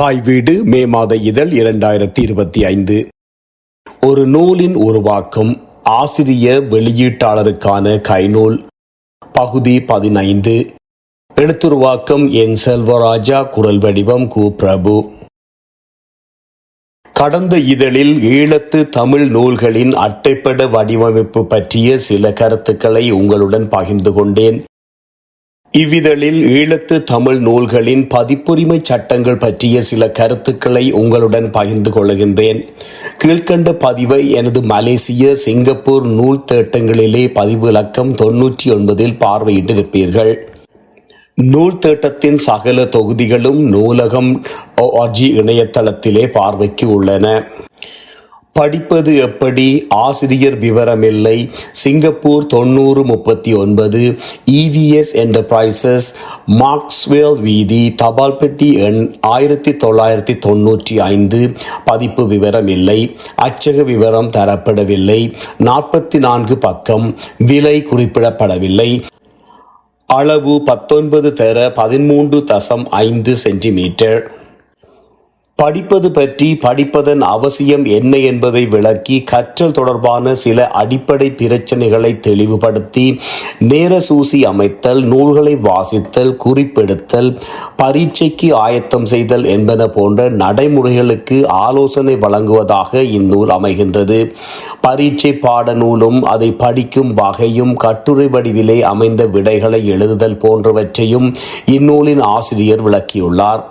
தாய் வீடு மே மாத இதழ் இரண்டாயிரத்தி இருபத்தி ஐந்து. ஒரு நூலின் உருவாக்கம் ஆசிரிய வெளியீட்டாளருக்கான கைநூல் பகுதி பதினைந்து. எழுத்துருவாக்கம் என் செல்வராஜா குரல் வடிவம் கு. பிரபு. கடந்த இதழில் ஈழத்து தமிழ் நூல்களின் அட்டைப்பட வடிவமைப்பு பற்றிய சில கருத்துக்களை உங்களுடன் பகிர்ந்து கொண்டேன். இவ்விதழில் ஈழத்து தமிழ் நூல்களின் பதிப்புரிமை சட்டங்கள் பற்றிய சில கருத்துக்களை உங்களுடன் பகிர்ந்து கொள்கின்றேன். கீழ்கண்ட பதிவை எனது மலேசிய சிங்கப்பூர் நூல் தேட்டங்களிலே பதிவு இலக்கம் தொன்னூற்றி ஒன்பதில் பார்வையிட்டிருப்பீர்கள். நூல் தேட்டத்தின் சகல தொகுதிகளும் நூலகம் ஓஆர்ஜி இணையதளத்திலே பார்வைக்கு உள்ளன. படிப்பது எப்படி? ஆசிரியர் விவரமில்லை. சிங்கப்பூர் தொண்ணூறு முப்பத்தி ஒன்பது இவிஎஸ் என்டர்பிரைசஸ் மார்க்ஸ்வேல் வீதி தபால் பெட்டி எண் ஆயிரத்தி தொள்ளாயிரத்தி தொண்ணூற்றி ஐந்து பதிப்பு விவரமில்லை. அச்சக விவரம் தரப்படவில்லை. நாற்பத்தி நான்கு பக்கம் விலை குறிப்பிடப்படவில்லை. அளவு பத்தொன்பது தர பதிமூன்று தசம் ஐந்து சென்டிமீட்டர். படிப்பது பற்றி படிப்பதன் அவசியம் என்ன என்பதை விளக்கி கற்றல் தொடர்பான சில அடிப்படை பிரச்சனைகளை தெளிவுபடுத்தி நேர சூசி அமைத்தல் நூல்களை வாசித்தல் குறிப்பெடுத்தல் பரீட்சைக்கு ஆயத்தம் செய்தல் என்பன போன்ற நடைமுறைகளுக்கு ஆலோசனை வழங்குவதாக இந்நூல் அமைகின்றது. பரீட்சை பாடநூலும் அதை படிக்கும் வகையும் கட்டுரை வடிவிலே அமைந்த விடைகளை எழுதுதல் போன்றவற்றையும் இந்நூலின் ஆசிரியர் விளக்கியுள்ளார்.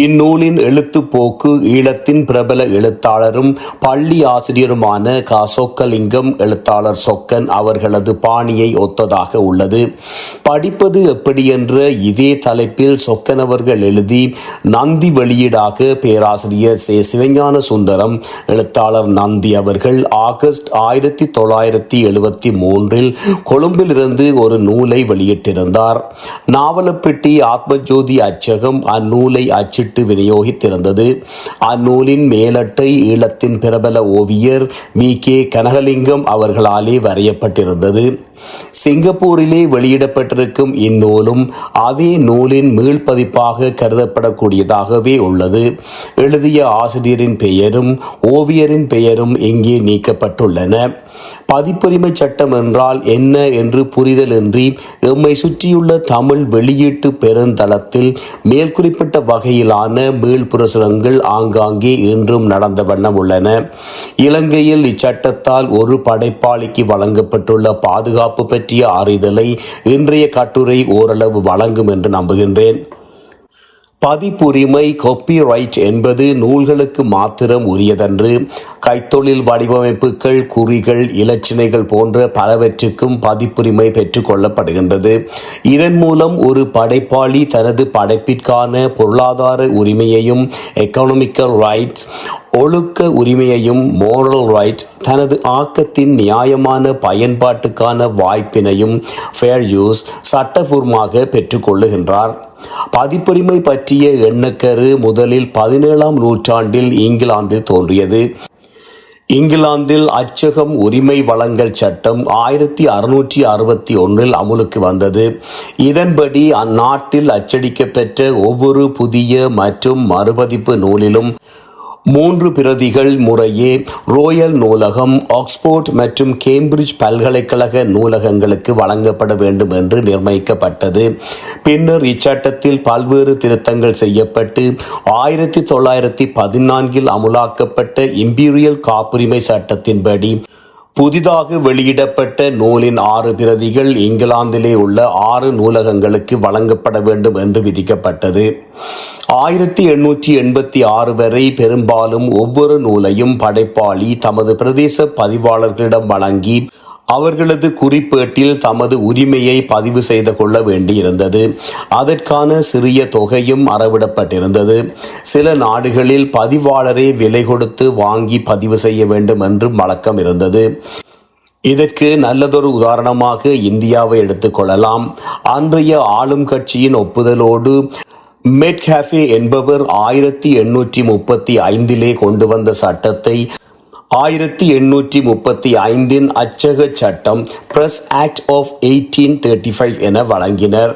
இந்நூலின் எழுத்துப்போக்கு ஈழத்தின் பிரபல எழுத்தாளரும் பள்ளி ஆசிரியருமான க சொக்கலிங்கம் எழுத்தாளர் சொக்கன் அவர்களது பாணியை ஒத்ததாக உள்ளது. படிப்பது எப்படி என்ற இதே தலைப்பில் சொக்கன் அவர்கள் எழுதி நந்தி வெளியீடாக பேராசிரியர் சே. சிவஞான சுந்தரம் எழுத்தாளர் நந்தி அவர்கள் ஆகஸ்ட் ஆயிரத்தி தொள்ளாயிரத்தி எழுபத்தி மூன்றில் கொழும்பிலிருந்து ஒரு நூலை வெளியிட்டிருந்தார். நாவலப்பட்டி ஆத்மஜோதி அச்சகம் அந்நூலை அச்சிட்டு விநியோகித்திருந்தது. அந்நூலின் மேலட்டை ஈழத்தின் பிரபல ஓவியர் வி. கே. கனகலிங்கம் அவர்களாலே வரையப்பட்டிருந்தது. சிங்கப்பூரிலே வெளியிடப்பட்டிருக்கும் இந்நூலும் அதே நூலின் மீள்பதிப்பாக கருதப்படக்கூடியதாகவே உள்ளது. எழுதிய ஆசிரியரின் பெயரும் ஓவியரின் பெயரும் இங்கே நீக்கப்பட்டுள்ளன. பதிப்புரிமை சட்டம் என்றால் என்ன என்று புரிதலின்றி எம்மை சுற்றியுள்ள தமிழ் வெளியீட்டு பெருந்தளத்தில் மேற்குறிப்பிட்ட வகையில் வகையிலான மீள்புரசுரங்கள் ஆங்காங்கே இன்றும் நடந்த வண்ணம் உள்ளன. இலங்கையில் இச்சட்டத்தால் ஒரு படைப்பாளிக்கு வழங்கப்பட்டுள்ள பாதுகாப்பு பற்றிய அறிதலை இன்றைய கட்டுரை ஓரளவு வழங்கும் என்று நம்புகின்றேன். பதிப்புரிமை காப்பிரைட் என்பது நூல்களுக்கு மாத்திரம் உரியதன்று. கைத்தொழில் வடிவமைப்புகள் குறிகள் இலச்சினைகள் போன்ற பலவற்றுக்கும் பதிப்புரிமை பெற்றுக்கொள்ளப்படுகின்றது இதன் மூலம் ஒரு படைப்பாளி தனது படைப்பிற்கான பொருளாதார உரிமையையும் எக்கனாமிக்கல் ரைட்ஸ் ஒழுக்க உரிமையையும் மோரல் ரைட் தனது ஆக்கத்தின் நியாயமான பயன்பாட்டுக்கான வாய்ப்பினையும் ஃபேர் யூஸ் சட்டபூர்வமாக பெற்றுக்கொள்ளுகின்றார். பதிப்புரிமை பற்றிய எண்ணக்கரு முதலில் பதினேழாம் நூற்றாண்டில் இங்கிலாந்தில் தோன்றியது. இங்கிலாந்தில் அச்சகம் உரிமை வழங்கல் சட்டம் ஆயிரத்தி அறுநூற்றி அறுபத்தி ஒன்றில் அமுலுக்கு வந்தது. இதன்படி அந்நாட்டில் அச்சடிக்கப்பெற்ற ஒவ்வொரு புதிய மற்றும் மறுபதிப்பு நூலிலும் மூன்று பிரதிகள் முறையே ரோயல் நூலகம் ஆக்ஸ்போர்ட் மற்றும் கேம்பிரிட்ஜ் பல்கலைக்கழக நூலகங்களுக்கு வழங்கப்பட வேண்டும் என்று நிர்ணயிக்கப்பட்டது. பின்னர் இச்சட்டத்தில் பல்வேறு திருத்தங்கள் செய்யப்பட்டு ஆயிரத்தி தொள்ளாயிரத்தி பதினான்கில் அமுலாக்கப்பட்ட இம்பீரியல் காப்புரிமை சட்டத்தின்படி புதிதாக வெளியிடப்பட்ட நூலின் ஆறு பிரதிகள் இங்கிலாந்திலே உள்ள ஆறு நூலகங்களுக்கு வழங்கப்பட வேண்டும் என்று விதிக்கப்பட்டது. ஆயிரத்தி எண்ணூற்றி எண்பத்தி ஆறு வரை பெரும்பாலும் ஒவ்வொரு நூலையும் படைப்பாளி தமது பிரதேச பதிவாளர்களிடம் வழங்கி அவர்களது குறிப்பேட்டில் தமது உரிமையை பதிவு செய்து கொள்ள வேண்டியிருந்தது. அதற்கான சிறிய தொகையும் அறவிடப்பட்டிருந்தது. சில நாடுகளில் பதிவாளரே விலை கொடுத்து வாங்கி பதிவு செய்ய வேண்டும் என்றும் வழக்கம் இருந்தது. இதற்கு நல்லதொரு உதாரணமாக இந்தியாவை எடுத்துக்கொள்ளலாம் அன்றைய ஆளும் கட்சியின் ஒப்புதலோடு மெட்காஃபே என்பவர் ஆயிரத்தி எண்ணூற்றி முப்பத்தி ஐந்திலே கொண்டு வந்த சட்டத்தை ஆயிரத்தி எண்ணூற்றி முப்பத்தி ஐந்தின் அச்சக சட்டம் press act of eighteen thirty five என வழங்கினர்.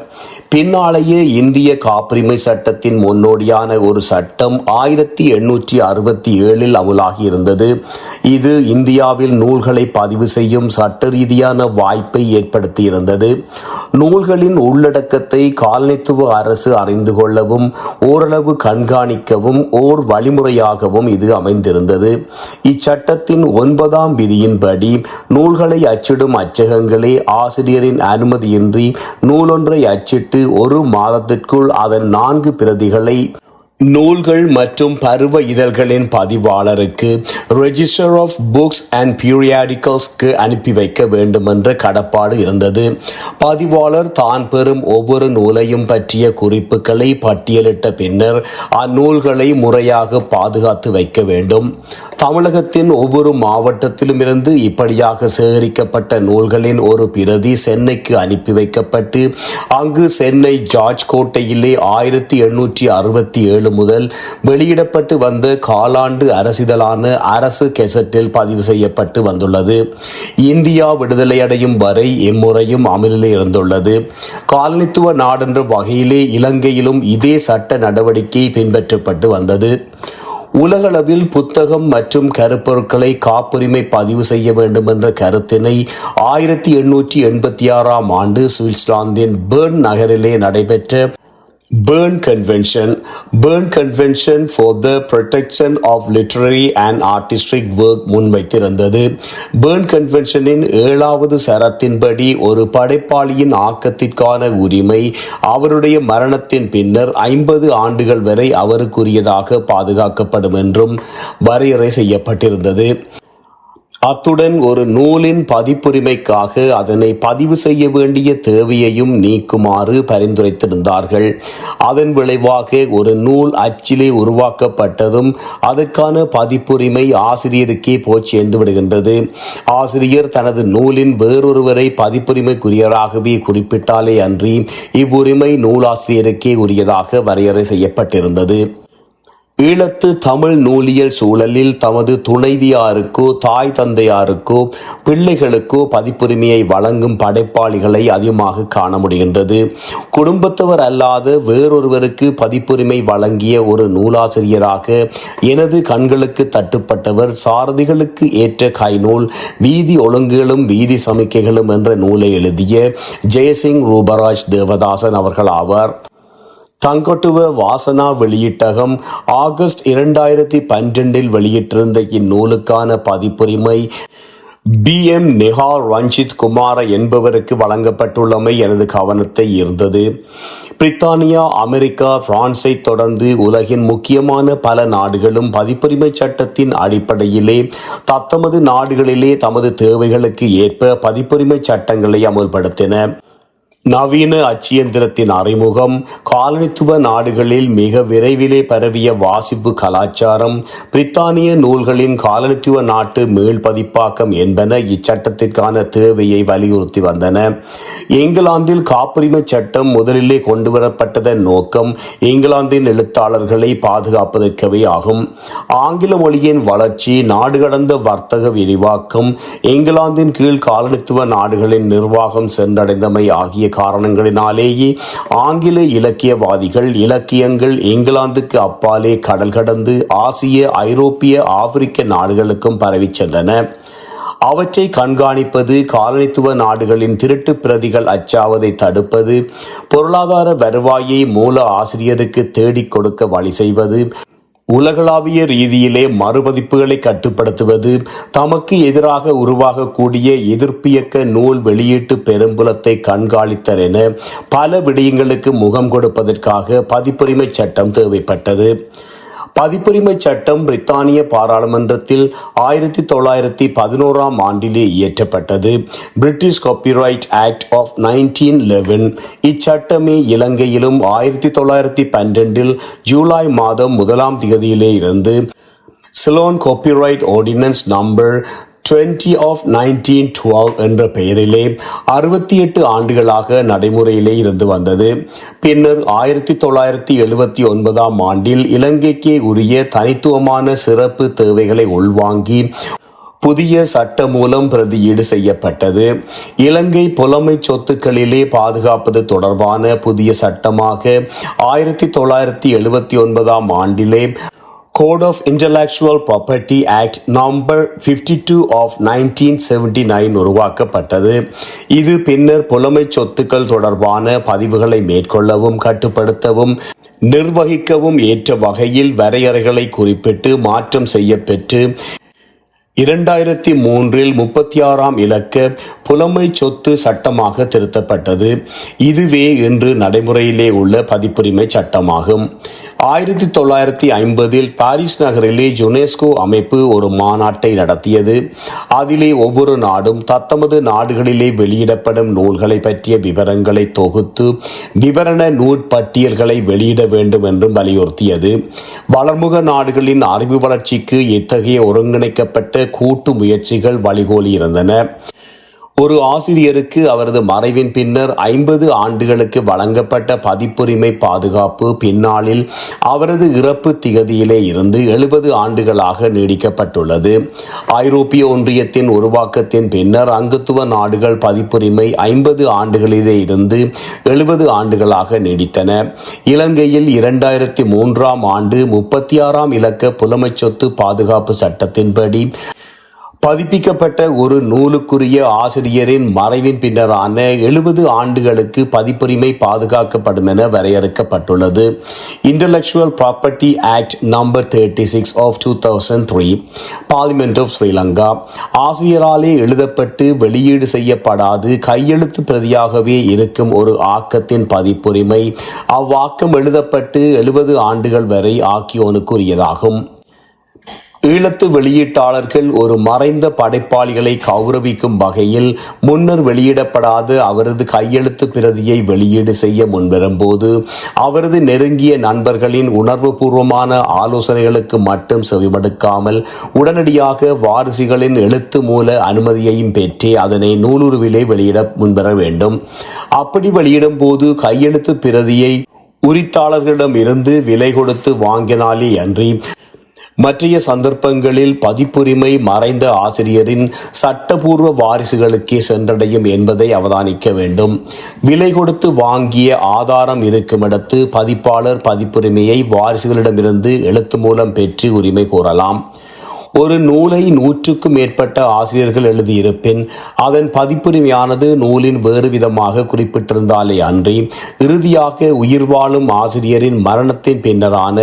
பின்னாலேயே இந்திய காப்புரிமை சட்டத்தின் முன்னோடியான ஒரு சட்டம் ஆயிரத்தி எண்ணூற்றி அறுபத்தி ஏழில் அமுலாகி இருந்தது. இது இந்தியாவில் நூல்களை பதிவு செய்யும் சட்ட ரீதியான வாய்ப்பை ஏற்படுத்தி இருந்தது. நூல்களின் உள்ளடக்கத்தை காலனித்துவ அரசு அறிந்து கொள்ளவும் ஓரளவு கண்காணிக்கவும் ஓர் வழிமுறையாகவும் இது அமைந்திருந்தது. இச்சட்டத்தின் ஒன்பதாம் விதியின்படி நூல்களை அச்சிடும் அச்சகங்களே ஆசிரியரின் அனுமதியின்றி நூலொன்றை அச்சிட்டு ஒரு மாதத்திற்குள் அதன் நான்கு பிரதிகளை நூல்கள் மற்றும் பருவ இதழ்களின் பதிவாளருக்கு ரெஜிஸ்டர் ஆஃப் புக்ஸ் அண்ட் பியூரியாடிக்கல்ஸ்க்கு அனுப்பி வைக்க வேண்டுமென்ற கடப்பாடு இருந்தது. பதிவாளர் தான் பெறும் ஒவ்வொரு நூலையும் பற்றிய குறிப்புகளை பட்டியலிட்ட பின்னர் அந்நூல்களை முறையாக பாதுகாத்து வைக்க வேண்டும். தமிழகத்தின் ஒவ்வொரு மாவட்டத்திலும் இருந்து இப்படியாக சேகரிக்கப்பட்ட நூல்களின் ஒரு பிரதி சென்னைக்கு அனுப்பி வைக்கப்பட்டு அங்கு சென்னை ஜார்ஜ் கோட்டையிலே ஆயிரத்தி எண்ணூற்றி அறுபத்தி ஏழு முதல் வெளியிடப்பட்டு வந்த காலாண்டு அரசிதழான அரசு கெசட்டில் பதிவு செய்யப்பட்டு வந்துள்ளது. இந்தியா விடுதலை அடையும் வரை இம்முறையும் அமலில் இருந்துள்ளது. காலனித்துவ நாடென்ற வகையிலே இலங்கையிலும் இதே சட்ட நடவடிக்கை பின்பற்றப்பட்டு வந்தது. உலகளவில் புத்தகம் மற்றும் கருப்பொருட்களை காப்புரிமை பதிவு செய்ய வேண்டும் என்ற கருத்தினை ஆயிரத்தி எண்ணூற்றி எண்பத்தி ஆறாம் ஆண்டு சுவிட்சர்லாந்தின் பேர்ன் நகரிலே நடைபெற்ற Bern Convention, Bern Convention for the Protection of Literary and Artistic Work முன்வைத்திருந்தது. பேர்ன் கன்வென்ஷனின் ஏழாவது சரத்தின்படி ஒரு படைப்பாளியின் ஆக்கத்திற்கான உரிமை அவருடைய மரணத்தின் பின்னர் ஐம்பது ஆண்டுகள் வரை அவருக்குரியதாக பாதுகாக்கப்படும் என்றும் வரையறை செய்யப்பட்டிருந்தது. அத்துடன் ஒரு நூலின் பதிப்புரிமைக்காக அதனை பதிவு செய்ய வேண்டிய தேவையையும் நீக்குமாறு பரிந்துரைத்திருந்தார்கள். அதன் விளைவாக ஒரு நூல் அச்சிலே உருவாக்கப்பட்டதும் அதற்கான பதிப்புரிமை ஆசிரியருக்கே போய் சேர்ந்து விடுகின்றது. ஆசிரியர் தனது நூலின் வேறொருவரை பதிப்புரிமைக்குரியராகவே குறிப்பிட்டாலே அன்றி இவ்வுரிமை நூலாசிரியருக்கே உரியதாக வரையறை செய்யப்பட்டிருந்தது. ஈழத்து தமிழ் நூலியல் சூழலில் தமது துணைவியாருக்கோ தாய் தந்தையாருக்கோ பிள்ளைகளுக்கோ பதிப்புரிமையை வழங்கும் படைப்பாளிகளை அதிகமாக காண முடிகின்றது. குடும்பத்தவர் அல்லாத வேறொருவருக்கு பதிப்புரிமை வழங்கிய ஒரு நூலாசிரியராக எனது கண்களுக்கு தட்டுப்பட்டவர் சாரதிகளுக்கு ஏற்ற கைநூல் வீதி ஒழுங்குகளும் வீதி சமிக்கைகளும் என்ற நூலை எழுதிய ஜெயசிங் ரூபராஜ் தேவதாசன் அவர்கள் ஆவார். தங்கொட்டுவ வாசனா வெளியீட்டகம் ஆகஸ்ட் இரண்டாயிரத்தி பன்னிரெண்டில் வெளியிட்டிருந்த இந்நூலுக்கான பதிப்புரிமை பி எம் நெஹால் ரஞ்சித் குமார என்பவருக்கு வழங்கப்பட்டுள்ளமை எனது கவனத்தை ஈர்ந்தது. பிரித்தானியா அமெரிக்கா பிரான்ஸை தொடர்ந்து உலகின் முக்கியமான பல நாடுகளும் பதிப்புரிமை சட்டத்தின் அடிப்படையிலே தத்தமது நாடுகளிலே தமது தேவைகளுக்கு ஏற்ப பதிப்புரிமை சட்டங்களை அமுல்படுத்தின. நவீன அச்சியந்திரத்தின் அறிமுகம் காலனித்துவ நாடுகளில் மிக விரைவிலே பரவிய வாசிப்பு கலாச்சாரம் பிரித்தானிய நூல்களின் காலனித்துவ நாட்டு மீள்பதிப்பாக்கம் என்பன இச்சட்டத்திற்கான தேவையை வலியுறுத்தி வந்தன. இங்கிலாந்தில் காப்புரிமை சட்டம் முதலிலே கொண்டுவரப்பட்டதன் நோக்கம் இங்கிலாந்தின் எழுத்தாளர்களை பாதுகாப்பதற்கவே ஆகும். ஆங்கில மொழியின் வளர்ச்சி நாடு கடந்த வர்த்தக விரிவாக்கம் இங்கிலாந்தின் கீழ் காலனித்துவ நாடுகளின் நிர்வாகம் சென்றடைந்தமை ஆகிய காரணங்களினாலேயே ஆங்கில இலக்கியவாதிகள் இலக்கியங்கள் இங்கிலாந்துக்கு அப்பாலே கடல் கடந்து ஆசிய ஐரோப்பிய ஆப்பிரிக்க நாடுகளுக்கும் பரவி சென்றன. அவற்றை கண்காணிப்பது காலனித்துவ நாடுகளின் திருட்டு பிரதிகள் அச்சாவதை தடுப்பது பொருளாதார வருவாயை மூல ஆசிரியருக்கு தேடிக் கொடுக்க வழி செய்வது உலகளாவிய ரீதியிலே மறுபதிப்புகளை கட்டுப்படுத்துவது தமக்கு எதிராக உருவாகக்கூடிய எதிர்ப்பியக்க நூல் வெளியீட்டு பெரும்புலத்தை கண்காணித்தல் என பல விடயங்களுக்கு முகம் கொடுப்பதற்காக பதிப்புரிமை சட்டம் தேவைப்பட்டது. பதிப்புரிமை சட்டம் பிரித்தானிய பாராளுமன்றத்தில் ஆயிரத்தி தொள்ளாயிரத்தி பதினோராம் ஆண்டிலே இயற்றப்பட்டது. British copyright act of nineteen eleven இச்சட்டமே இலங்கையிலும் ஆயிரத்தி தொள்ளாயிரத்தி பன்னிரெண்டில் ஜூலை மாதம் முதலாம் திகதியிலே இருந்து. Ceylon copyright ordinance number 20 of nineteen twelve என்ற பெயரிலே அறுபத்தி எட்டு ஆண்டுகளாக நடைமுறையிலே இருந்து வந்தது. பின்னர் ஆயிரத்தி தொள்ளாயிரத்தி எழுபத்தி ஒன்பதாம் ஆண்டில் இலங்கைக்கே உரிய தனித்துவமான சிறப்பு தேவைகளை உள்வாங்கி புதிய சட்ட மூலம் பிரதியீடு செய்யப்பட்டது. இலங்கை புலமை சொத்துக்களிலே பாதுகாப்பது தொடர்பான புதிய சட்டமாக ஆயிரத்தி தொள்ளாயிரத்தி எழுபத்தி ஒன்பதாம் ஆண்டிலே code of intellectual property act number 52 of nineteen seventy nine உருவாக்கப்பட்டது. இது பின்னர் புலமை சொத்துக்கள் தொடர்பான பதிவுகளை மேற்கொள்ளவும் கட்டுப்படுத்தவும் நிர்வகிக்கவும் ஏற்ற வகையில் வரையறைகளை குறிப்பிட்டு மாற்றம் செய்யப்பெற்று இரண்டாயிரத்தி மூன்றில் முப்பத்தி ஆறாம் இலக்க புலமை சொத்து சட்டமாக திருத்தப்பட்டது. இதுவே இன்று நடைமுறையிலே உள்ள பதிப்புரிமை சட்டமாகும். ஆயிரத்தி தொள்ளாயிரத்தி ஐம்பதில் பாரிஸ் நகரிலே யுனெஸ்கோ அமைப்பு ஒரு மாநாட்டை நடத்தியது. அதிலே ஒவ்வொரு நாடும் தத்தமது நாடுகளிலே வெளியிடப்படும் நூல்களை பற்றிய விவரங்களை தொகுத்து விவரண நூற்பட்டியல்களை வெளியிட வேண்டும் என்றும் வலியுறுத்தியது. வளர்முக நாடுகளின் அறிவு வளர்ச்சிக்கு இத்தகைய ஒருங்கிணைக்கப்பட்ட கூட்டு முயற்சிகள் வழிகோலியிருந்தன? ஒரு ஆசிரியருக்கு அவரது மறைவின் பின்னர் ஐம்பது ஆண்டுகளுக்கு வழங்கப்பட்ட பதிப்புரிமை பாதுகாப்பு பின்னாளில் அவரது இறப்பு திகதியிலே இருந்து எழுபது ஆண்டுகளாக நீடிக்கப்பட்டுள்ளது. ஐரோப்பிய ஒன்றியத்தின் உருவாக்கத்தின் பின்னர் அங்கத்துவ நாடுகள் பதிப்புரிமை ஐம்பது ஆண்டுகளிலே இருந்து எழுபது ஆண்டுகளாக நீடித்தன. இலங்கையில் இரண்டாயிரத்தி மூன்றாம் ஆண்டு முப்பத்தி ஆறாம் இலக்க புலமைச் சொத்து பாதுகாப்பு சட்டத்தின்படி பதிப்பிக்கப்பட்ட ஒரு நூலுக்குரிய ஆசிரியரின் மறைவின் பின்னரான எழுபது ஆண்டுகளுக்கு பதிப்புரிமை பாதுகாக்கப்படும் என வரையறுக்கப்பட்டுள்ளது. Intellectual property act number thirty six of two thousand three parliament of Sri Lanka ஆசிரியராலே எழுதப்பட்டு வெளியீடு செய்யப்படாது கையெழுத்து பிரதியாகவே இருக்கும் ஒரு ஆக்கத்தின் பதிப்புரிமை அவ்வாக்கம் எழுதப்பட்டு எழுபது ஆண்டுகள் வரை ஆக்கியோனுக்குரியதாகும். ஈழத்து வெளியீட்டாளர்கள் ஒரு மறைந்த படைப்பாளிகளை கௌரவிக்கும் வகையில் முன்னர் வெளியிடப்படாத அவரது கையெழுத்து பிரதியை வெளியீடு செய்ய முன்வரும்போது அவரது நெருங்கிய நண்பர்களின் உணர்வுபூர்வமான ஆலோசனைகளுக்கு மட்டும் செவிமடுக்காமல் உடனடியாக வாரிசுகளின் எழுத்து மூல அனுமதியையும் பெற்று அதனை நூலுருவிலே வெளியிட முன்வர வேண்டும். அப்படி வெளியிடும் போது கையெழுத்து பிரதியை உரித்தாளர்களிடம் இருந்து விலை கொடுத்து வாங்கினாலே அன்றி மற்றைய சந்தர்ப்பங்களில் பதிப்புரிமை மறைந்த ஆசிரியரின் சட்டபூர்வ வாரிசுகளுக்கே சென்றடையும் என்பதை அவதானிக்க வேண்டும். விலை கொடுத்து வாங்கிய ஆதாரம் இருக்குமிடத்து பதிப்பாளர் பதிப்புரிமையை வாரிசுகளிடமிருந்து எழுத்து மூலம் பெற்று உரிமை கோரலாம். ஒரு நூலை நூற்றுக்கும் மேற்பட்ட ஆசிரியர்கள் எழுதியிருப்பின் அதன் பதிப்புரிமையானது நூலின் வேறு விதமாக குறிப்பிட்டிருந்தாலே அன்றி இறுதியாக உயிர் வாழும் ஆசிரியரின் மரணத்தின் பின்னரான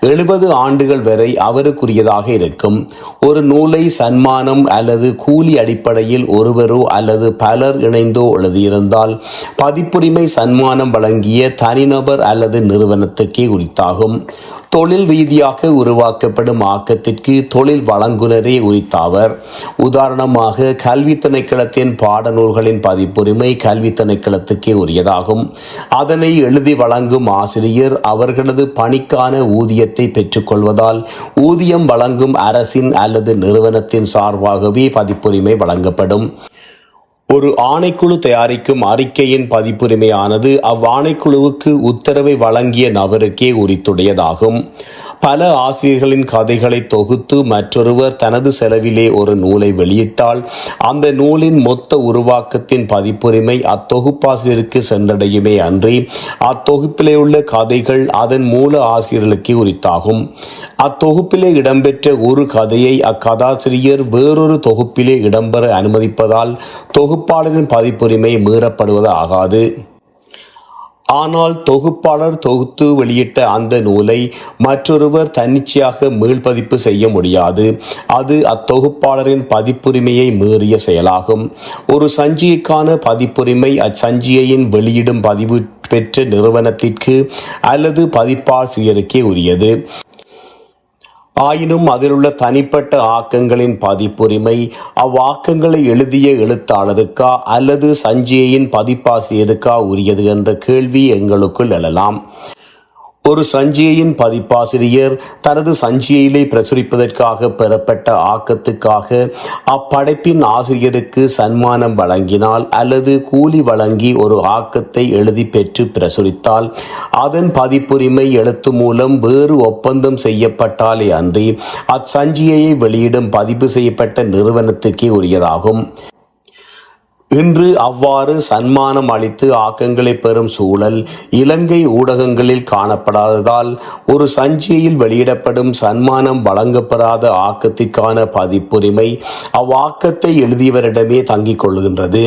எழுபது ஆண்டுகள் வரை அவருக்குரியதாக இருக்கும். ஒரு நூலை சன்மானம் அல்லது கூலி அடிப்படையில் ஒருவரோ அல்லது பலர் இணைந்தோ எழுதியிருந்தால் பதிப்புரிமை சன்மானம் வழங்கிய தனிநபர் அல்லது நிறுவனத்துக்கே குறித்தாகும். தொழில் ரீதியாக உருவாக்கப்படும் ஆக்கத்திற்கு தொழில் வழங்குனரே உரித்தாவர். உதாரணமாக கல்வி திணைக்களத்தின் பாடநூல்களின் பதிப்புரிமை கல்வி திணைக்களத்துக்கே உரியதாகும். அதனை எழுதி வழங்கும் ஆசிரியர் அவர்களது பணிக்கான ஊதியத்தை பெற்றுக்கொள்வதால் ஊதியம் வழங்கும் அரசின் அல்லது நிறுவனத்தின் சார்பாகவே பதிப்புரிமை வழங்கப்படும். ஒரு ஆணைக்குழு தயாரிக்கும் அறிக்கையின் பதிப்புரிமையானது அவ்வாணைக்குழுவுக்கு உத்தரவை வழங்கிய நபருக்கே உரித்துடையதாகும். பல ஆசிரியர்களின் கதைகளை தொகுத்து மற்றொருவர் தனது செலவிலே ஒரு நூலை வெளியிட்டால் அந்த நூலின் மொத்த உருவாக்கத்தின் பதிப்புரிமை அத்தொகுப்பாசிரியருக்கு சென்றடையுமே அன்றி அத்தொகுப்பிலே உள்ள கதைகள் அதன் மூல ஆசிரியர்களுக்கே உரித்தாகும். அத்தொகுப்பிலே இடம்பெற்ற ஒரு கதையை அக்கதாசிரியர் வேறொரு தொகுப்பிலே இடம்பெற அனுமதிப்பதால் தொகுப்பு தொகுப்பாளரின் பதிப்புரிமை மீறப்படுவது ஆகாது. ஆனால் தொகுப்பாளர் தொகுத்து வெளியிட்ட அந்த நூலை மற்றொருவர் தன்னிச்சையாக மீள்பதிப்பு செய்ய முடியாது. அது அத்தொகுப்பாளரின் பதிப்புரிமையை மீறிய செயலாகும். ஒரு சஞ்சிகைக்கான பதிப்புரிமை அச்சஞ்சிகையின் வெளியிடும் பதிவு பெற்ற நிறுவனத்திற்கு அல்லது பதிப்பாசிரியருக்கே உரியது. ஆயினும் அதிலுள்ள தனிப்பட்ட ஆக்கங்களின் பதிப்புரிமை அவ்வாக்கங்களை எழுதிய எழுத்தாளருக்கா அல்லது சஞ்சியையின் பதிப்பாசிரியருக்கா உரியது என்ற கேள்வி எங்களுக்குள் எழலாம். ஒரு சஞ்சிகையின் பதிப்பாசிரியர் தனது சஞ்சிகையிலே பிரசுரிப்பதற்காக பெறப்பட்ட ஆக்கத்துக்காக அப்படைப்பின் ஆசிரியருக்கு சன்மானம் வழங்கினால் அல்லது கூலி வழங்கி ஒரு ஆக்கத்தை எழுதி பெற்று பிரசுரித்தால் அதன் பதிப்புரிமை எழுத்து மூலம் வேறு ஒப்பந்தம் செய்யப்பட்டாலே அன்றி அச்சஞ்சிகையை வெளியிடும் பதிப்பு செய்யப்பட்ட நிறுவனத்துக்கே உரியதாகும். இன்று அவ்வாறு சன்மானம் அளித்து ஆக்கங்களை பெறும் சூழல் இலங்கை ஊடகங்களில் காணப்படாததால் ஒரு சஞ்சிகையில் வெளியிடப்படும் சன்மானம் வழங்கப்பெறாத ஆக்கத்திற்கான பதிப்புரிமை அவ்வாக்கத்தை எழுதியவரிடமே தங்கிக் கொள்கின்றது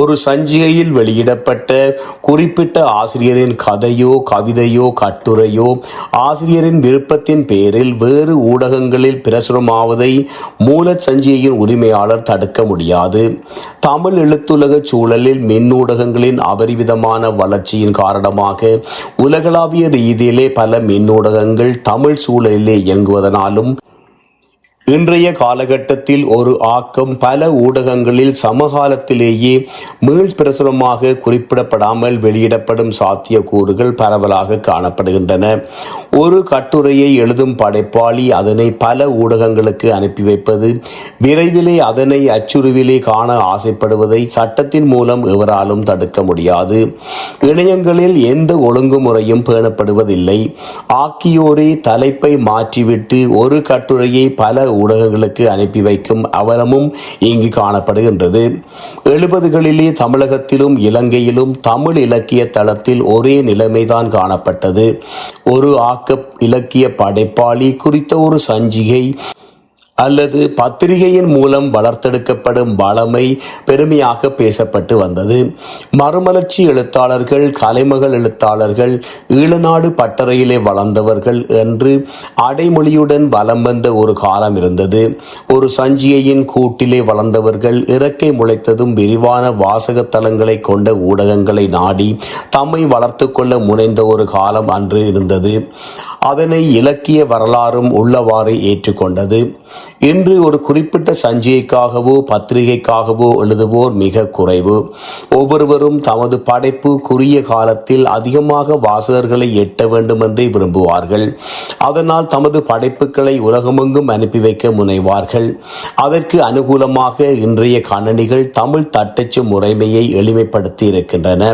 ஒரு சஞ்சிகையில் வெளியிடப்பட்ட குறிப்பிட்ட ஆசிரியரின் கதையோ கவிதையோ கட்டுரையோ ஆசிரியரின் விருப்பத்தின் பேரில் வேறு ஊடகங்களில் பிரசுரமாவதை மூல சஞ்சிகையின் உரிமையாளர் தடுக்க முடியாது. தமிழ் எழுத்துலக சூழலில் மின் ஊடகங்களின் அபரிவிதமான வளர்ச்சியின் காரணமாக உலகளாவிய ரீதியிலே பல மின் ஊடகங்கள் தமிழ் சூழலிலே இயங்குவதனாலும் இன்றைய காலகட்டத்தில் ஒரு ஆக்கம் பல ஊடகங்களில் சமகாலத்திலேயே மீள் பிரசுரமாக குறிப்பிடப்படாமல் வெளியிடப்படும் சாத்தியக்கூறுகள் பரவலாக காணப்படுகின்றன. ஒரு கட்டுரையை எழுதும் படைப்பாளி அதனை பல ஊடகங்களுக்கு அனுப்பி வைப்பது விரைவிலே அதனை அச்சுறுவிலே காண ஆசைப்படுவதை சட்டத்தின் மூலம் எவராலும் தடுக்க முடியாது. இணையங்களில் எந்த ஒழுங்குமுறையும் பேணப்படுவதில்லை. ஆக்கியோரே தலைப்பை மாற்றிவிட்டு ஒரு கட்டுரையை பல ஊடகங்களுக்கு அனுப்பி வைக்கும் அவலமும் இங்கு காணப்படுகின்றது. எழுபதுகளிலே தமிழகத்திலும் இலங்கையிலும் தமிழ் இலக்கிய தளத்தில் ஒரே நிலைமைதான் காணப்பட்டது. ஒரு ஆக்க இலக்கிய படைப்பாளி குறித்த ஒரு சஞ்சிகை அல்லது பத்திரிகையின் மூலம் வளர்த்தெடுக்கப்படும் வளமை பெருமையாக பேசப்பட்டு வந்தது. மறுமலர்ச்சி எழுத்தாளர்கள் கலைமகள் எழுத்தாளர்கள் ஈழநாடு பட்டறையிலே வளர்ந்தவர்கள் என்று அடைமொழியுடன் வலம் வந்த ஒரு காலம் இருந்தது. ஒரு சஞ்சியையின் கூட்டிலே வளர்ந்தவர்கள் இறக்கை முளைத்ததும் விரிவான வாசக தலங்களை கொண்ட ஊடகங்களை நாடி தம்மை வளர்த்து கொள்ள முனைந்த ஒரு காலம் அன்று இருந்தது. அதனை இலக்கிய வரலாறும் உள்ளவாறு ஏற்றுக்கொண்டது. இன்று ஒரு குறிப்பிட்ட சஞ்சிகைக்காகவோ பத்திரிகைக்காகவோ எழுதுவோர் மிக குறைவு. ஒவ்வொருவரும் தமது படைப்பு குறுகிய காலத்தில் அதிகமாக வாசகர்களை எட்ட வேண்டுமென்றே விரும்புவார்கள். அதனால் தமது படைப்புகளை உலகமெங்கும் அனுப்பி வைக்க முனைவார்கள். அதற்கு அனுகூலமாக இன்றைய கணனிகள் தமிழ் தட்டச்சு முறைமையை எளிமைப்படுத்தி இருக்கின்றன.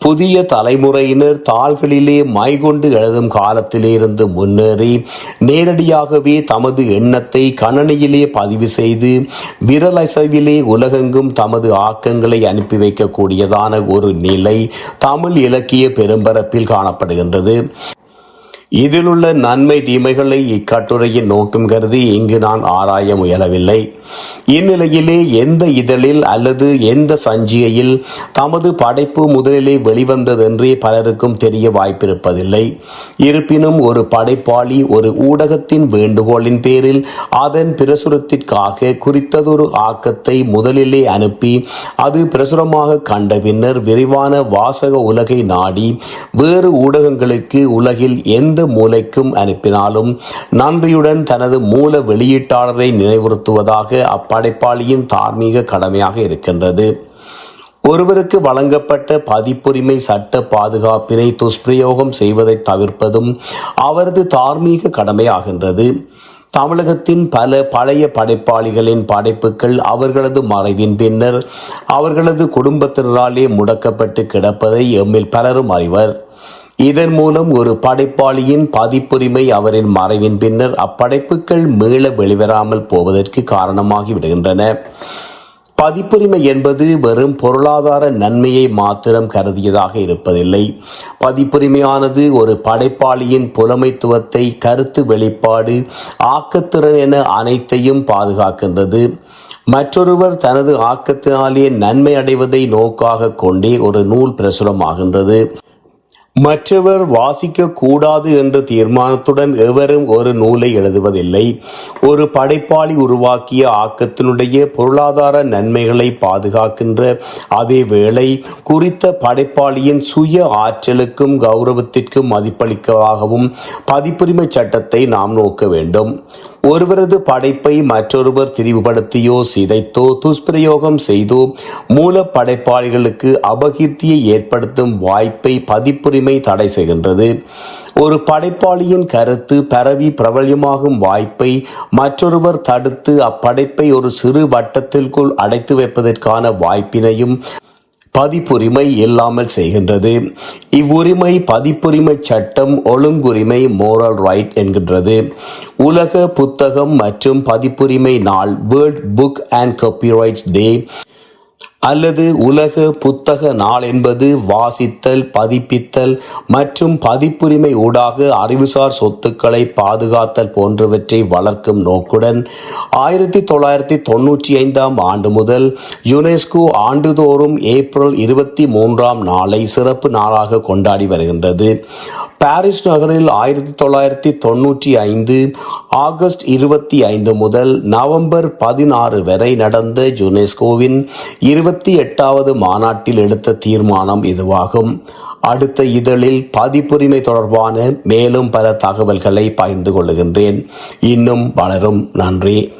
புதிய தலைமுறையினர் தாள்களிலே மைகொண்டு எழுதும் காலத்திலே இருந்து முன்னேறி நேரடியாகவே தமது எண்ணத்தை கணனியிலே பதிவு செய்து விரலசைவிலே உலகெங்கும் தமது ஆக்கங்களை அனுப்பி வைக்கக்கூடியதான ஒரு நிலை தமிழ் இலக்கிய பெரும்பரப்பில் காணப்படுகின்றது. இதிலுள்ள நன்மை தீமைகளை இக்கட்டுரையின் நோக்கம் கருதி இங்கு நான் ஆராய முயலவில்லை. இந்நிலையிலே எந்த இதழில் அல்லது எந்த சஞ்சிகையில் தமது படைப்பு முதலிலே வெளிவந்ததென்றே பலருக்கும் தெரிய வாய்ப்பிருப்பதில்லை. இருப்பினும் ஒரு படைப்பாளி ஒரு ஊடகத்தின் வேண்டுகோளின் பேரில் அதன் பிரசுரத்திற்காக குறித்ததொரு ஆக்கத்தை முதலிலே அனுப்பி அது பிரசுரமாக கண்ட பின்னர் விரிவான வாசக உலகை நாடி வேறு ஊடகங்களுக்கு உலகில் எந்த எந்த மூலைக்கும் அனுப்பினாலும் நன்றியுடன் தனது மூல வெளியீட்டாளரை நினைவுறுத்துவதாக அப்படைப்பாளியின் தார்மீக கடமையாக இருக்கின்றது. ஒருவருக்கு வழங்கப்பட்ட பதிப்புரிமை சட்ட பாதுகாப்பினை துஷ்பிரயோகம் செய்வதை தவிர்ப்பதும் அவரது தார்மீக கடமையாகின்றது. தமிழகத்தின் பல பழைய படைப்பாளிகளின் படைப்புகள் அவர்களது மறைவின் பின்னர் அவர்களது குடும்பத்தினராலே முடக்கப்பட்டு கிடப்பதை எம்மில் பலரும் அறிவர். இதன் மூலம் ஒரு படைப்பாளியின் பதிப்புரிமை அவரின் மறைவின் பின்னர் அப்படைப்புகள் மீள வெளிவராமல் போவதற்கு காரணமாகி விடுகின்றன. பதிப்புரிமை என்பது வெறும் பொருளாதார நன்மையை மாத்திரம் கருதியதாக இருப்பதில்லை. பதிப்புரிமையானது ஒரு படைப்பாளியின் புலமைத்துவத்தை கருத்து வெளிப்பாடு ஆக்கத்திறன் என அனைத்தையும் பாதுகாக்கின்றது. மற்றொருவர் தனது ஆக்கத்தினாலே நன்மை அடைவதை நோக்காக கொண்டே ஒரு நூல் பிரசுரமாகின்றது. மற்றவர் வாசிக்க கூடாது என்ற தீர்மானத்துடன் எவரும் ஒரு நூலை எழுதுவதில்லை. ஒரு படைப்பாளி உருவாக்கிய ஆக்கத்தினுடைய பொருளாதார நன்மைகளை பாதுகாக்கின்ற அதே வேளை குறித்த படைப்பாளியின் சுய ஆற்றலுக்கும் கௌரவத்திற்கும் மதிப்பளிக்கவாகவும் பதிப்புரிமை சட்டத்தை நாம் நோக்க வேண்டும். ஒருவரது படைப்பை மற்றொருவர் திரிவுபடுத்தியோ சிதைத்தோ துஷ்பிரயோகம் செய்தோ மூல படைப்பாளிகளுக்கு அபகீர்த்தியை ஏற்படுத்தும் வாய்ப்பை பதிப்புரிமை தடை செய்கின்றது. ஒரு படைப்பாளியின் கருத்து பரவி பிரபல்யமாகும் வாய்ப்பை மற்றொருவர் தடுத்து அப்படைப்பை ஒரு சிறு வட்டத்திற்குள் அடைத்து வைப்பதற்கான வாய்ப்பினையும் பதிப்புரிமை இல்லாமல் செய்கின்றது. இவ்வுரிமை பதிப்புரிமை சட்டம் ஒழுங்குரிமை மோரல் ரைட் என்கின்றது. உலக புத்தகம் மற்றும் பதிப்புரிமை நாள் world book and copyrights day அல்லது உலக புத்தக நாள் என்பது வாசித்தல் பதிப்பித்தல் மற்றும் பதிப்புரிமை ஊடாக அறிவுசார் சொத்துக்களை பாதுகாத்தல் போன்றவற்றை வளர்க்கும் நோக்குடன் ஆயிரத்தி தொள்ளாயிரத்தி தொன்னூற்றி ஐந்தாம் ஆண்டு முதல் யுனெஸ்கோ ஆண்டுதோறும் ஏப்ரல் இருபத்தி மூன்றாம் நாளை சிறப்பு நாளாக கொண்டாடி வருகின்றது. பாரிஸ் நகரில் ஆயிரத்தி தொள்ளாயிரத்தி தொன்னூற்றி ஐந்து ஆகஸ்ட் இருபத்தி ஐந்து முதல் நவம்பர் பதினாறு வரை நடந்த யுனெஸ்கோவின் இருபத்தி எட்டாவது மாநாட்டில் எடுத்த தீர்மானம் இதுவாகும். அடுத்த இதழில் பதிப்புரிமை தொடர்பான மேலும் பல தகவல்களை பகிர்ந்து கொள்கின்றேன். இன்னும் வளரும். நன்றி.